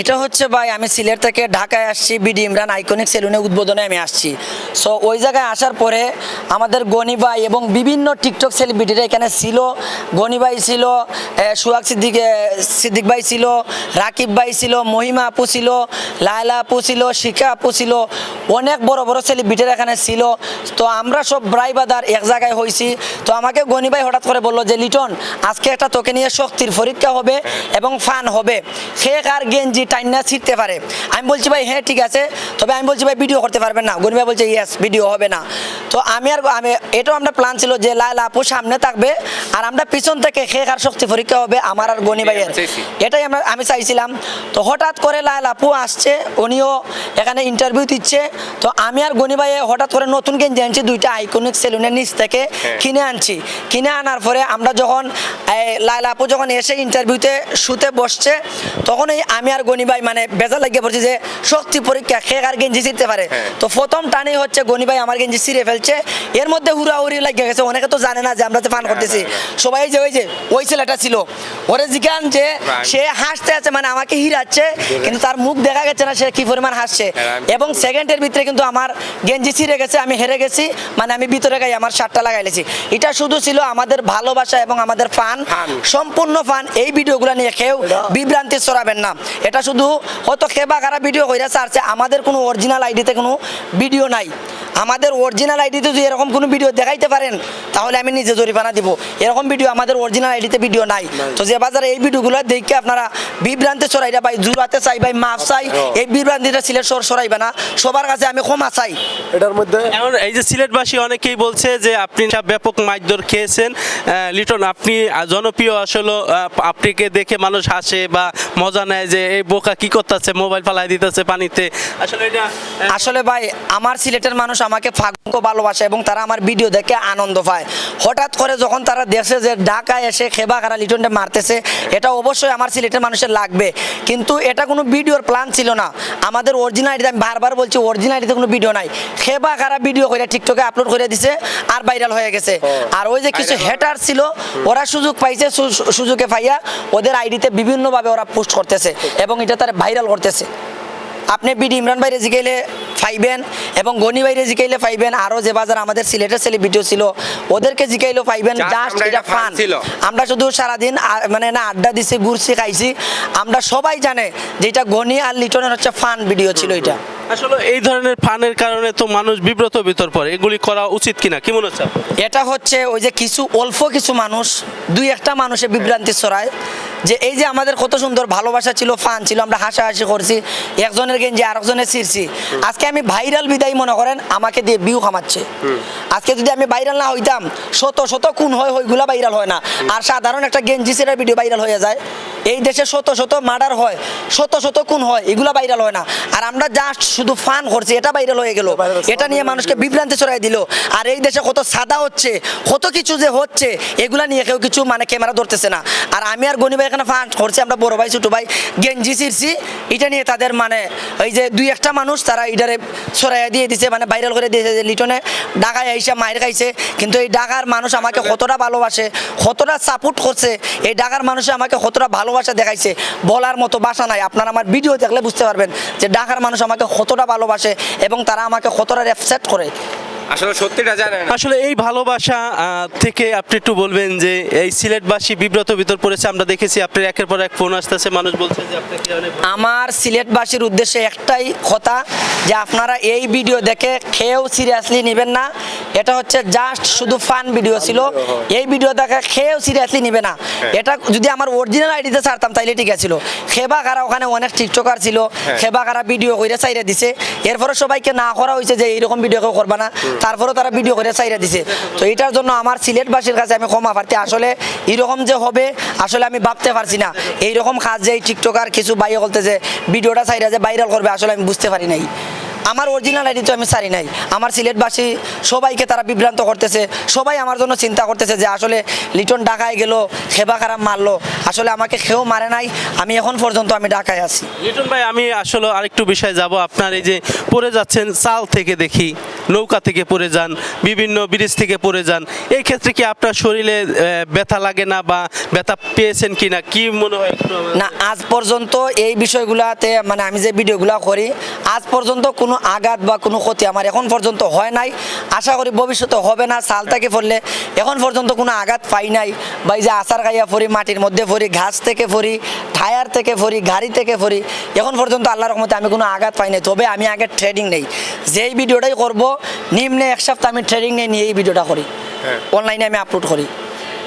এটা হচ্ছে ভাই, আমি সিলেট থেকে ঢাকায় আসছি বিডি ইমরান আইকনিক সেলুনে উদ্বোধনে আমি আসছি। সো ওই জায়গায় আসার পরে আমাদের গনি ভাই এবং বিভিন্ন টিকটক সেলিব্রিটিরা এখানে ছিল। গনি ভাই ছিল সুহাগ সিদ্দিক সিদ্দিক ভাই ছিল, রাকিব ভাই ছিল, মহিমা আপু ছিল, লায়লা আপু ছিল, শিখা আপু ছিল, অনেক বড় বড় সেলিব্রিটিরা এখানে ছিল। তো আমরা সব ব্রাই বাদার এক জায়গায় হয়েছি তো আমাকে গনি ভাই হঠাৎ করে বলল যে, লিটন, আজকে একটা তোকে নিয়ে শক্তির পরীক্ষা হবে এবং ফান হবে। সে কার গেঞ্জি টাইনা ছিটতে পারে। আমি বলছি ভাই হ্যাঁ ঠিক আছে। তবে আমি বলছি ভাই ভিডিও করতে পারবেন না। ভাই বলছে ইয়েস ভিডিও হবে না। তো আমি আর আমি এটাও আমরা প্ল্যান ছিল যে লাইলা আপু সামনে থাকবে আর আমরা পিছন থেকে খে কার শক্তি পরীক্ষা হবে আমার আর গনি ভাইয়ের। এটাই আমরা আমি চাইছিলাম। তো হঠাৎ করে লাল আপু আসছে উনিও এখানে ইন্টারভিউ দিচ্ছে। তো আমি আর গনি ভাইয়ে হঠাৎ করে নতুন গেঞ্জি আনছি দুইটা আইকনিক সেলুনের নিচ থেকে হ্যাঁ। কিনে আনছি। কিনে আনার পরে আমরা যখন লাল আপু যখন এসে ইন্টারভিউতে শুতে বসছে তখন এই আমি আর গনি ভাই মানে বেজা লাগিয়ে পড়ছি যে শক্তি পরীক্ষা খে আর গেঞ্জি ছিঁড়তে পারে। হ্যাঁ। তো প্রথম টানেই হচ্ছে গনি ভাই আমার গেঞ্জি ছিঁড়ে ফেলছে। এর মধ্যে হুড়াহুড়ি লাগিয়ে গেছে অনেকে তো জানে না যে আমরা যে ফান করতেছি। সবাই যে ওই যে ওই ছেলেটা ছিল। ওরে জিজ্ঞান যে সে হাসতে আছে মানে আমাকে হিরাচ্ছে কিন্তু তার মুখ দেখা গেছে না সে কি পরিমাণ হাসছে। এবং সেকেন্ডের ভিতরে কিন্তু আমার গেঞ্জি ছিঁড়ে গেছে আমি হেরে গেছি মানে আমি ভিতরে গাই আমার শার্টটা লাগাইলেছি এটা শুধু ছিল আমাদের ভালোবাসা এবং আমাদের ফান। সম্পূর্ণ ফান এই ভিডিওগুলো নিয়ে কেউ বিভ্রান্তি ছড়াবেন না। এটা শুধু হয়তো খেবা কারা ভিডিও কইরা চাচ্ছে আমাদের কোনো অরিজিনাল আইডিতে কোনো ভিডিও নাই। আমাদের অরিজিনাল আইডিতে যদি এরকম কোনো ভিডিও দেখাইতে পারেন তাহলে আমি নিজে জরিমানা দিব। এরকম ভিডিও আমাদের অরিজিনাল আইডিতে ভিডিও নাই। তো যে বাজারে এই ভিডিওগুলো দেখে আপনারা বিভ্রান্তি ছড়াইরা ভাই জুরাতে চাই ভাই মাফ চাই। এই বিভ্রান্তিটা সিলেট সর সরাইবে না। সবার কাছে আমি ক্ষমা চাই। এটার মধ্যে এখন এই যে সিলেটবাসী অনেকেই বলছে যে আপনি সব ব্যাপক মাইদর খেয়েছেন। লিটন আপনি জনপ্রিয় আসলে আপনাকে দেখে মানুষ হাসে বা মজা নেয় যে এই বোকা কি করতেছে মোবাইল ফালাই দিতেছে পানিতে। আসলে এটা আসলে ভাই আমার সিলেটের মানুষ আমাকে ফাগুনকে ভালোবাসে এবং তারা আমার ভিডিও দেখে আনন্দ পায়। হঠাৎ করে যখন তারা দেখছে যে ঢাকায় এসে খেবা খারা লিটনটা মারতেছে এটা অবশ্যই আমার সিলেটের মানুষের লাগবে। কিন্তু এটা কোনো ভিডিওর প্ল্যান ছিল না। আমাদের অরিজিনালিটি আমি বারবার বলছি অরিজিনালিতে কোনো ভিডিও নাই। খেবা খারা ভিডিও করে টিকটকে আপলোড করে দিছে আর ভাইরাল হয়ে গেছে। আর ওই যে কিছু হেটার ছিল ওরা সুযোগ পাইছে সুযোগে পাইয়া ওদের আইডিতে বিভিন্নভাবে ওরা পোস্ট করতেছে এবং এটা তারা ভাইরাল করতেছে। আপনি বিডি ইমরান ভাইরে জিগাইলে পাইবেন এবং গনি ভাইরে জিগাইলে পাইবেন আরও যে বাজার আমাদের সিলেটের সেলিব্রিটিও ছিল ওদেরকে জিগাইলেও পাইবেন জাস্ট এটা ফান ছিল। আমরা শুধু সারাদিন মানে না আড্ডা দিছি ঘুরছি খাইছি। আমরা সবাই জানে যে এটা গনি আর লিটনের হচ্ছে ফান ভিডিও ছিল এটা। আসলে এই ধরনের ফানের কারণে তো মানুষ বিব্রত ভিতর পড়ে। এগুলি করা উচিত কিনা কি মনে হচ্ছে এটা হচ্ছে ওই যে কিছু অল্প কিছু মানুষ দুই একটা মানুষে বিভ্রান্তি ছড়ায়। যে এই যে আমাদের কত সুন্দর ভালোবাসা ছিল ফান ছিল আমরা হাসাহাসি করছি একজনের গেঞ্জি আরেকজনের ছিঁড়ছি। আজকে আমি ভাইরাল বিদায় মনে করেন আমাকে দিয়ে বিউ খামাচ্ছে। আজকে যদি আমি ভাইরাল না হইতাম শত শত কোন হয় হইগুলা ভাইরাল হয় না। আর সাধারণ একটা গেঞ্জি ছেড়ার ভিডিও ভাইরাল হয়ে যায়। এই দেশে শত শত মার্ডার হয় শত শত কোন হয় এগুলা ভাইরাল হয় না। আর আমরা জাস্ট শুধু ফান করছি এটা ভাইরাল হয়ে গেল। এটা নিয়ে মানুষকে বিভ্রান্তি ছড়াই দিল। আর এই দেশে কত সাদা হচ্ছে কত কিছু যে হচ্ছে এগুলা নিয়ে কেউ কিছু মানে ক্যামেরা ধরতেছে না। আর আমি আর গনি ভাই এখানে ফান করছি আমরা বড় ভাই ছোট ভাই গেঞ্জি ছিঁড়ছি। এটা নিয়ে তাদের মানে এই যে দুই একটা মানুষ তারা এটারে ছড়াইয়া দিয়ে দিছে মানে ভাইরাল করে দিয়েছে যে লিটনে ঢাকায় আইসা মায়ের খাইছে। কিন্তু এই ঢাকার মানুষ আমাকে কতটা ভালোবাসে কতটা সাপোর্ট করছে এই ঢাকার মানুষ আমাকে কতটা ভালোবাসা দেখাইছে, বলার মতো বাসা নাই। আপনারা আমার ভিডিও দেখলে বুঝতে পারবেন যে ঢাকার মানুষ আমাকে কতটা ভালোবাসে এবং তারা আমাকে কতটা রেপসেট করে। আসলে সত্যিটা জানেন আসলে এই ভালোবাসা থেকে আপনি একটু বলবেন যে এই সিলেটবাসী বিব্রত ভিতর পড়েছে আমরা দেখেছি আপনার একের পর এক ফোন আসতেছে মানুষ বলছে যে আপনাকে আমার সিলেটবাসীর উদ্দেশ্যে একটাই কথা যে আপনারা এই ভিডিও দেখে খেয়েও সিরিয়াসলি নেবেন না। এটা হচ্ছে জাস্ট শুধু ফান ভিডিও ছিল। এই ভিডিও দেখে খেয়েও সিরিয়াসলি নেবে না। এটা যদি আমার অরিজিনাল আইডিতে ছাড়তাম তাইলে ঠিক আছিল। খেবা কারা ওখানে অনেক টিকটকার ছিল। খেবা কারা ভিডিও করে চাইরা দিছে। এরপরে সবাইকে না করা হয়েছে যে এইরকম ভিডিও কেউ করবা না। তারপরেও তারা ভিডিও করে চাইরা দিছে। তো এটার জন্য আমার সিলেটবাসীর কাছে আমি ক্ষমা প্রার্থী। আসলে এরকম যে হবে, আসলে আমি ভাবতে পারছি না। এইরকম কাজ যে টিকটকার কিছু বাইরে যে ভিডিওটা চাইরা যে ভাইরাল করবে আসলে আমি বুঝতে পারি নাই। আমার অরিজিনাল আইডি তো আমি সারি নাই। আমার সিলেটবাসী সবাইকে তারা বিভ্রান্ত করতেছে। সবাই আমার জন্য চিন্তা করতেছে যে আসলে লিটন ঢাকায় গেল খেবা খারাপ মারলো। আসলে আমাকে খেয়েও মারে নাই। আমি এখন পর্যন্ত আমি ঢাকায় আছি। লিটন ভাই, আমি আসলে আরেকটু বিষয় যাব। আপনার এই যে পড়ে যাচ্ছেন চাল থেকে দেখি। নৌকা থেকে পড়ে যান, বিভিন্ন ব্রিজ থেকে পড়ে যান, এই ক্ষেত্রে কি আপনার শরীরে ব্যথা লাগে না বা ব্যথা পেয়েছেন কি না কি মনে হয় না, আজ পর্যন্ত এই বিষয়গুলাতে মানে আমি যে ভিডিওগুলো করি, আজ পর্যন্ত কোনো আঘাত বা কোনো ক্ষতি আমার এখন পর্যন্ত হয় নাই। আশা করি ভবিষ্যতে হবে না সাল থেকে পড়লে এখন পর্যন্ত কোনো আঘাত পাই নাই। বা এই যে আচার গাইয়া পড়ি, মাটির মধ্যে পড়ি, ঘাস থেকে পড়ি, টায়ার থেকে পড়ি, গাড়ি থেকে পড়ি, এখন পর্যন্ত আল্লাহর রহমতে আমি কোনো আঘাত পাই নাই। তবে আমি আগে ট্রেডিং নেই। যেই ভিডিওটাই করব নিম্নে এক সপ্তাহ আমি ট্রেনিং নিয়ে এই ভিডিওটা করি হ্যাঁ। অনলাইনে আমি আপলোড করি